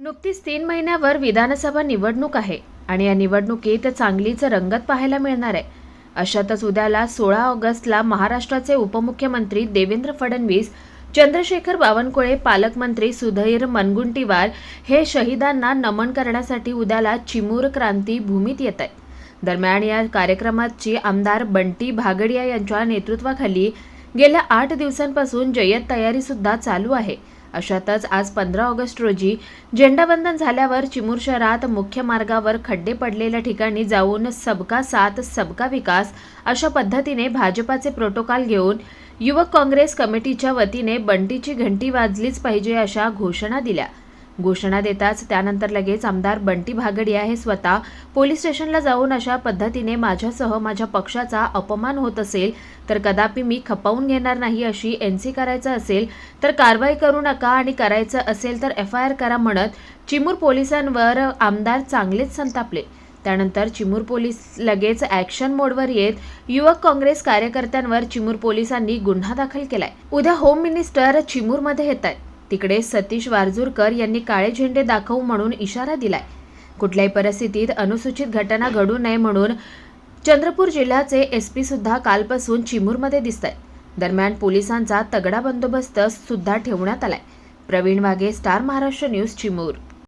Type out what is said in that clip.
नुकतीच तीन महिन्यावर विधानसभा निवडणूक आहे आणि या निवडणुकीत चांगलीच रंगत पाहायला मिळणार आहे. अशातच उद्याला सोळा ऑगस्टला महाराष्ट्राचे उपमुख्यमंत्री देवेंद्र फडणवीस चंद्रशेखर बावनकुळे पालकमंत्री सुधीर मनगुंटीवार हे शहीदांना नमन करण्यासाठी उद्याला चिमूर क्रांती भूमीत येत आहेत दरम्यान या कार्यक्रमाची आमदार बंटी भागडिया यांच्या नेतृत्वाखाली गेल्या आठ दिवसांपासून जय्यत तयारीसुद्धा चालू आहे. अशातच आज पंधरा ऑगस्ट रोजी झेंडावंदन झाल्यावर चिमूर शहरात मुख्य मार्गावर खड्डे पडलेल्या ठिकाणी जाऊन सबका साथ सबका विकास अशा पद्धतीने भाजपाचे प्रोटोकॉल घेऊन युवक काँग्रेस कमिटीच्या वतीने बंटीची घंटी वाजलीच पाहिजे अशा घोषणा दिल्या. घोषणा देताच त्यानंतर लगेच आमदार बंटी भागडिया हे स्वतः पोलीस स्टेशनला जाऊन अशा पद्धतीने माझ्यासह माझ्या पक्षाचा अपमान होत असेल तर कदापि मी खपवून घेणार नाही अशी एन सी करायचं असेल तर कारवाई करू नका आणि करायचं असेल तर एफ आय आर करा म्हणत चिमूर पोलिसांवर आमदार चांगलेच संतापले. त्यानंतर चिमूर पोलीस लगेच ॲक्शन मोडवर येत युवक काँग्रेस कार्यकर्त्यांवर चिमूर पोलिसांनी गुन्हा दाखल केलाय. उद्या होम मिनिस्टर चिमूरमध्ये येत आहेत तिकडे सतीश वारजूरकर यांनी काळे झेंडे दाखवू म्हणून इशारा दिलाय. कुठल्याही परिस्थितीत अनुसूचित घटना घडू नये म्हणून चंद्रपूर जिल्ह्याचे एस पी सुद्धा कालपासून चिमूरमध्ये दिसत आहेत दरम्यान पोलिसांचा तगडा बंदोबस्त सुद्धा ठेवण्यात आलाय. Pravin Waghe Star Maharashtra News Chimur.